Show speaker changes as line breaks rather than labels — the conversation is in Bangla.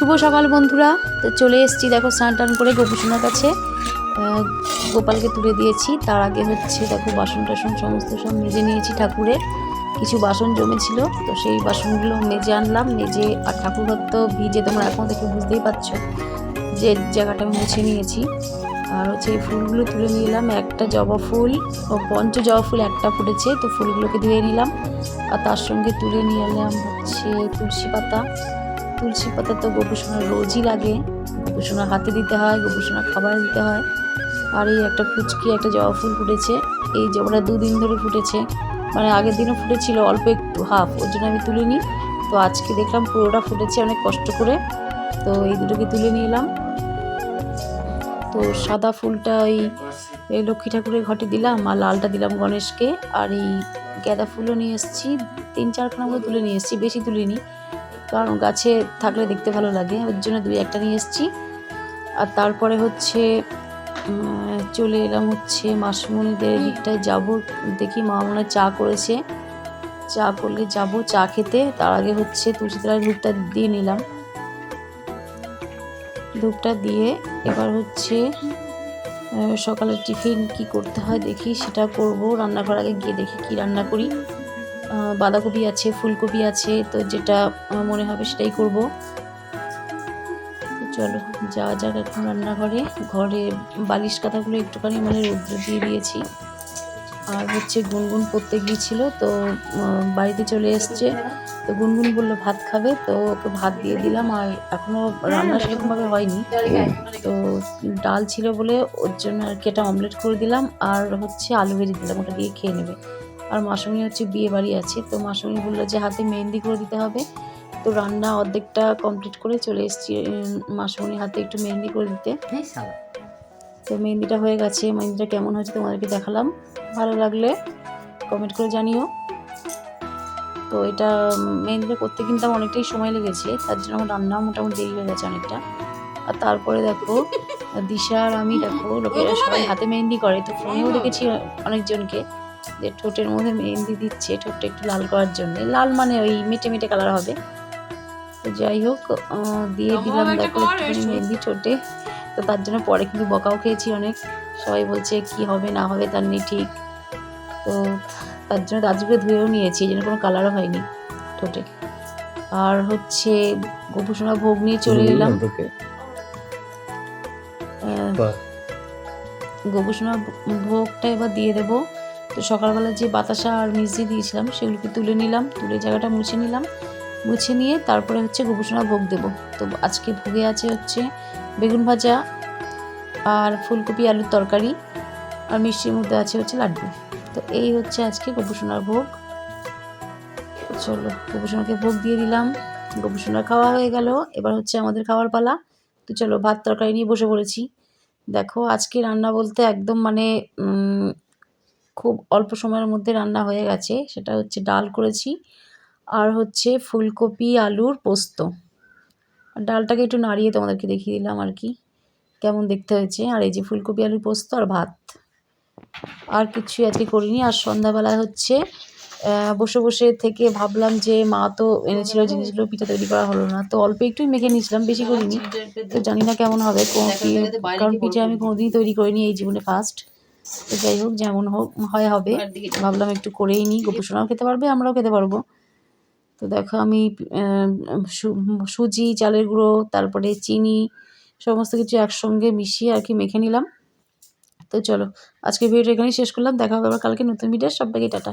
শুভ সকাল, বন্ধুরা। তো চলে এসেছি, দেখো, স্নান টান করে গোপুসোনার কাছে। গোপালকে তুলে দিয়েছি। তার আগে হচ্ছে, দেখো, বাসন টাসন সমস্ত সব মেজে নিয়েছি ঠাকুরের। কিছু বাসন জমেছিল, তো সেই বাসনগুলো মেজে আনলাম। মেজে আর ঠাকুর তো ভিজে তোমরা এখন থেকে বুঝতেই পারছ যে জায়গাটা আমি মুছে নিয়েছি। আর হচ্ছে এই ফুলগুলো তুলে নিলাম একটা জবা ফুল ও পঞ্চ জবা ফুল একটা ফুটেছে, তো ফুলগুলোকে ধুয়ে নিলাম। আর তার সঙ্গে তুলে নিয়ে এলাম হচ্ছে তুলসী পাতা। তুলসী পাতা তো গোপুসোনার রোজই লাগে। গোপুসোনার হাতে দিতে হয় গোপুসোনার খাবার দিতে হয়। আর এই একটা ফুচকি, একটা জবা ফুল ফুটেছে। এই জবাটা দুদিন ধরে ফুটেছে। মানে আগের দিনও ফুটেছিল, অল্প একটু, হাফ। ওর জন্য আমি তুলে নিই তো আজকে দেখলাম পুরোটা ফুটেছে, অনেক কষ্ট করে। তো এই দুটোকে তুলে নিয়ে এলাম। তো সাদা ফুলটা ওই লক্ষ্মী ঠাকুরের ঘটে দিলাম আর লালটা দিলাম গণেশকে। আর এই গাঁদা ফুলও নিয়ে এসেছি। তিন চারখানা মতো তুলে নিয়ে এসেছি, বেশি তুলিনি। কারণ গাছে থাকলে দেখতে ভালো লাগে। ওর জন্য দুই একটা নিয়ে এসেছি। আর তারপরে হচ্ছে চলে এলাম হচ্ছে মাসমণিদের দিকটায় যাব। দেখি মা মনে চা করেছে। চা করলে যাব চা খেতে। তার আগে হচ্ছে তুলসীতলায় ধূপটা দিয়ে নিলাম। ধূপটা দিয়ে এবার হচ্ছে আহ, সকালের টিফিন কি করতে হয় দেখি সেটা করব। রান্নাঘর আগে গিয়ে দেখি কি রান্না করি। বাঁধাকপি আছে ফুলকপি আছে তো যেটা আহ, মনে হবে সেটাই করব। চলো যাওয়া যাক এখন রান্নাঘরে। ঘরে বালিশ কাঁথাগুলো একটুখানি মানে রৌদ্র দিয়ে দিয়েছি। আর হচ্ছে গুনগুন পড়তে গিয়েছিল তো বাড়িতে চলে এসছে। তো গুনগুন বলল ভাত খাবে? তো ওকে ভাত দিয়ে দিলাম আর এখনও রান্না সেরকমভাবে হয়নি। তো ডাল ছিল বলে ওর জন্য আর কি একটা অমলেট করে দিলাম আর হচ্ছে আলু ভেজে দিলাম ওটা দিয়ে খেয়ে নেবে। আর মাসুমি হচ্ছে বিয়ে বাড়ি আছে। তো মাসুমি বলল যে হাতে মেহেন্দি করে দিতে হবে। তো রান্না অর্ধেকটা কমপ্লিট করে চলে এসেছি মাসুমির হাতে একটু মেহেন্দি করে দিতে। তো মেহেন্দিটা হয়ে গেছে মেহেন্দিটা কেমন হয়েছে তোমাদেরকে দেখালাম। ভালো লাগলে কমেন্ট করে জানিও। তো এটা মেহেন্দিটা করতে কিন্তু আমার অনেকটাই সময় লেগেছে তার জন্য আমার রান্না মোটামুটি দেরি হয়ে গেছে অনেকটা। আর তারপরে দেখো দিশা আর আমি দেখো লোকেরা সবাই হাতে মেহেন্দি করে তো ফোনেও দেখেছি অনেকজনকে। যে ঠোঁটের মধ্যে মেহেন্দি দিচ্ছে ঠোঁটটা একটু লাল করার জন্য। লাল মানে ওই মেটে মেটে কালার হবে। তো যাই হোক আহ, দিয়ে দিলাম দেখো একটুখানি মেহেন্দি ঠোঁটে। তো তার জন্য পরে কিন্তু বকাও খেয়েছি অনেক। সবাই বলছে কি হবে না হবে তার নেই ঠিক। তো তার জন্য দাদুকে ধুয়েও নিয়েছি এই জন্য কোনো কালারও হয়নি ঠোঁটে। আর হচ্ছে গোপুসোনা ভোগ নিয়ে চলে এলাম। আহ, গোপুসোনা ভোগটা এবার দিয়ে দেবো। তো সকালবেলা যে বাতাসা আর মিষ্টি দিয়েছিলাম, সেগুলোকে তুলে নিলাম, তুলে জায়গাটা মুছে নিলাম। মুছে নিয়ে তারপরে হচ্ছে গোপুসোনা ভোগ দেবো। তো আজকে ভোগে আছে হচ্ছে বেগুন ভাজা আর ফুলকপি আলুর তরকারি আর মিষ্টির মধ্যে আছে হচ্ছে লাড্ডু। তো এই হচ্ছে আজকে গোপুসোনার ভোগ। চলো, গোপুসোনাকে ভোগ দিয়ে দিলাম। গোপুসোনার খাওয়া হয়ে গেল। এবার হচ্ছে আমাদের খাওয়ার পালা। তো চলো ভাত তরকারি নিয়ে বসে পড়েছি। দেখো, আজকে রান্না বলতে একদম মানে খুব অল্প সময়ের মধ্যে রান্না হয়ে গেছে। সেটা হচ্ছে ডাল করেছি আর হচ্ছে ফুলকপি আলুর পোস্ত। আর ডালটাকে একটু নাড়িয়ে তোমাদেরকে দেখিয়ে দিলাম আর কি কেমন দেখতে হয়েছে। আর এই যে ফুলকপি আলুর পোস্ত আর ভাত। আর কিছুই আজকে করিনি। আর সন্ধ্যাবেলায় হচ্ছে বসে বসে থেকে ভাবলাম যে মা তো এনেছিল জিনিসগুলো পিঠা তৈরি করা হলো না। তো অল্প একটুই মেখে নিয়েছিলাম বেশি করিনি। তো জানি না কেমন হবে কোন- কারণ পিঠে আমি কোনোদিনই তৈরি করিনি এই জীবনে ফার্স্ট তো যাই হোক যেমন হোক হয় হবে। ভাবলাম একটু করেই নিই। গোপুসোনাও খেতে পারবে আমরাও খেতে পারব। তো দেখো আমি সুজি চালের গুঁড়ো তারপরে চিনি সমস্ত কিছু একসঙ্গে মিশিয়ে আর কি মেখে নিলাম। তো চলো আজকে ভিডিওটা এখানেই শেষ করলাম। দেখা হবে আবার কালকে নতুন ভিডিও সবাইকে টাটা।